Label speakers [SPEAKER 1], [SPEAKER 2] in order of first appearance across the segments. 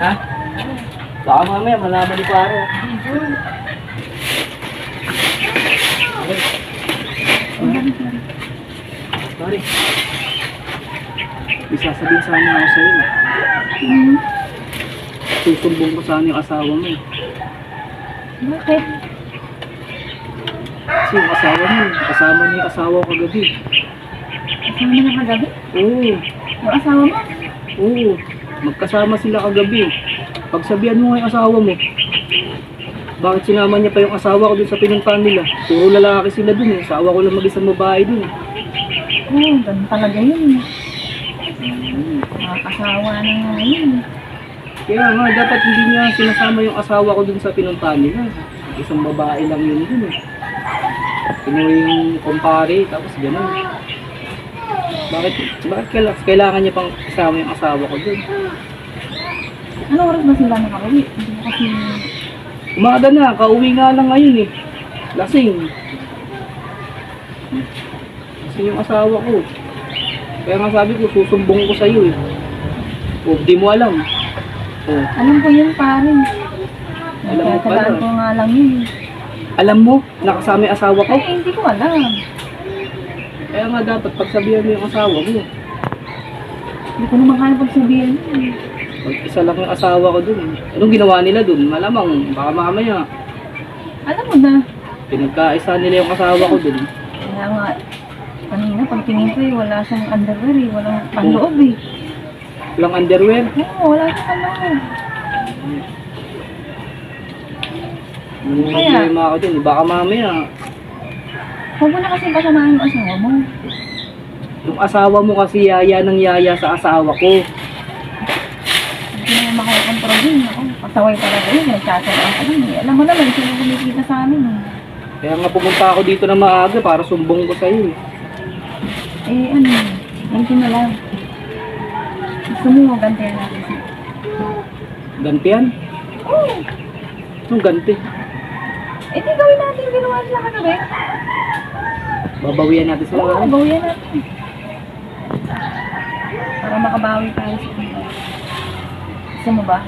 [SPEAKER 1] Ha? Baka mamaya malaman ni pare. Sorry. May sasabihin sana ako sa'yo.
[SPEAKER 2] Hmm.
[SPEAKER 1] Susumbong ko sana yung asawa mo. eh.
[SPEAKER 2] Bakit?
[SPEAKER 1] Kasi yung asawa mo, kasama niya yung asawa ko kagabi.
[SPEAKER 2] Kasama na kagabi?
[SPEAKER 1] Oo,
[SPEAKER 2] Yung asawa mo?
[SPEAKER 1] oo. Magkasama sila kagabi. Pagsabihan mo nga yung asawa mo, bakit sinama niya pa yung asawa ko dun sa pinuntahan nila? Puro lalaki sila dun eh. Asawa ko lang mag-isang babae dun. eh.
[SPEAKER 2] Oo, oh, ganun talaga yun.
[SPEAKER 1] Hmm.
[SPEAKER 2] Nakakasawa na nga yun.
[SPEAKER 1] Kaya nga, dapat hindi niya sinasama yung asawa ko dun sa pinuntahan nila. Isang babae lang yun dun eh. Pinuwi yung kumpare, tapos gano'n. Bakit, bakit kaila- kailangan niya pang kasama yung asawa ko dun?
[SPEAKER 2] Ano oras ba sila nakauwi? Hindi ko kasi...
[SPEAKER 1] Umaga na, kauwi nga lang ngayon eh. Lasing. Lasing yung asawa ko. Kaya nga sabi ko, susumbong ko sa'yo eh. O, di mo alam. Oh,
[SPEAKER 2] Alam ko yun, pare.
[SPEAKER 1] Alam mo pala.
[SPEAKER 2] Nagkakalaan ko nga lang yun.
[SPEAKER 1] alam mo, nakasama yung asawa ko.
[SPEAKER 2] Ay, hindi ko alam.
[SPEAKER 1] Kaya nga dapat pagsabihan mo yung asawa mo.
[SPEAKER 2] Hindi ko naman kaya pagsabihan yun.
[SPEAKER 1] Mag-isa lang yung asawa ko dun. eh. Anong ginawa nila dun? Malamang, baka mamaya,
[SPEAKER 2] Alam mo na.
[SPEAKER 1] pinagkaisa nila yung asawa ko dun.
[SPEAKER 2] Kaya nga, kanina pagtingin ko eh, wala siyang underwear eh. Walang panloob eh.
[SPEAKER 1] Walang underwear.
[SPEAKER 2] Oo, wala siyang panloob.
[SPEAKER 1] Nung
[SPEAKER 2] Kaya?
[SPEAKER 1] problema ako dun. eh. Baka mamaya,
[SPEAKER 2] Huwag mo na kasi kasamahan yung asawa mo.
[SPEAKER 1] yung asawa mo kasi yaya ng yaya sa asawa ko.
[SPEAKER 2] Hindi mo makakontrol yun. Ako, pasaway talaga yun. Nagsasalaan ka lang eh. Alam mo naman, sino kumikita sa amin eh.
[SPEAKER 1] Kaya nga pumunta ako dito na maaga para sumbong ko sa'yo. eh.
[SPEAKER 2] Eh, ano, ganito na lang. Gusto mo, gantihan natin siya.
[SPEAKER 1] Gantian?
[SPEAKER 2] Oo.
[SPEAKER 1] Anong ganti?
[SPEAKER 2] Eh, di gawin natin yung ginawa sila kagabi.
[SPEAKER 1] Babawian natin sila.
[SPEAKER 2] Oo,
[SPEAKER 1] ano?
[SPEAKER 2] bawian natin. Para makabawi tayo sa kanila. Gusto mo ba?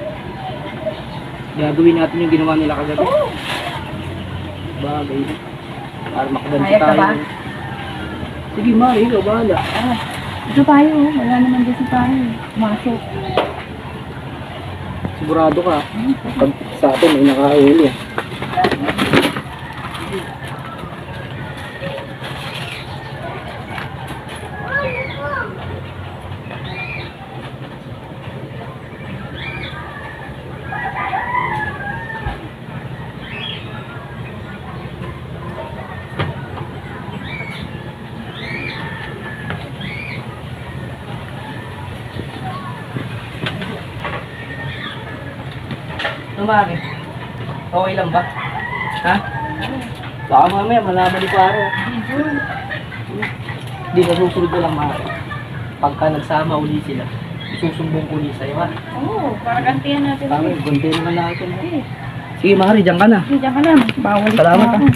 [SPEAKER 1] Gagawin natin yung ginawa nila kagabi.
[SPEAKER 2] Oo.
[SPEAKER 1] Bagay na. Para
[SPEAKER 2] ka
[SPEAKER 1] tayo.
[SPEAKER 2] ba?
[SPEAKER 1] Sige, Mari, ikaw bahala.
[SPEAKER 2] Ah, ito tayo. oh. Wala naman dito tayo. Masok.
[SPEAKER 1] Sigurado ka. Pag sa atin, may nakahuli. Ano, Mari? Okay lang ba? Ha? Baka mamaya malaman ni pare. Hindi na susunod ko lang, Mari. Pagka nagsama uli sila, susumbong ko ulit sa'yo, ha?
[SPEAKER 2] Oo, para gantihan natin.
[SPEAKER 1] Tama, gunti naman natin.
[SPEAKER 2] Sige,
[SPEAKER 1] Sige, Mari, dyan ka na.
[SPEAKER 2] diyan ka na. Bawal
[SPEAKER 1] Salamat,
[SPEAKER 2] na ako.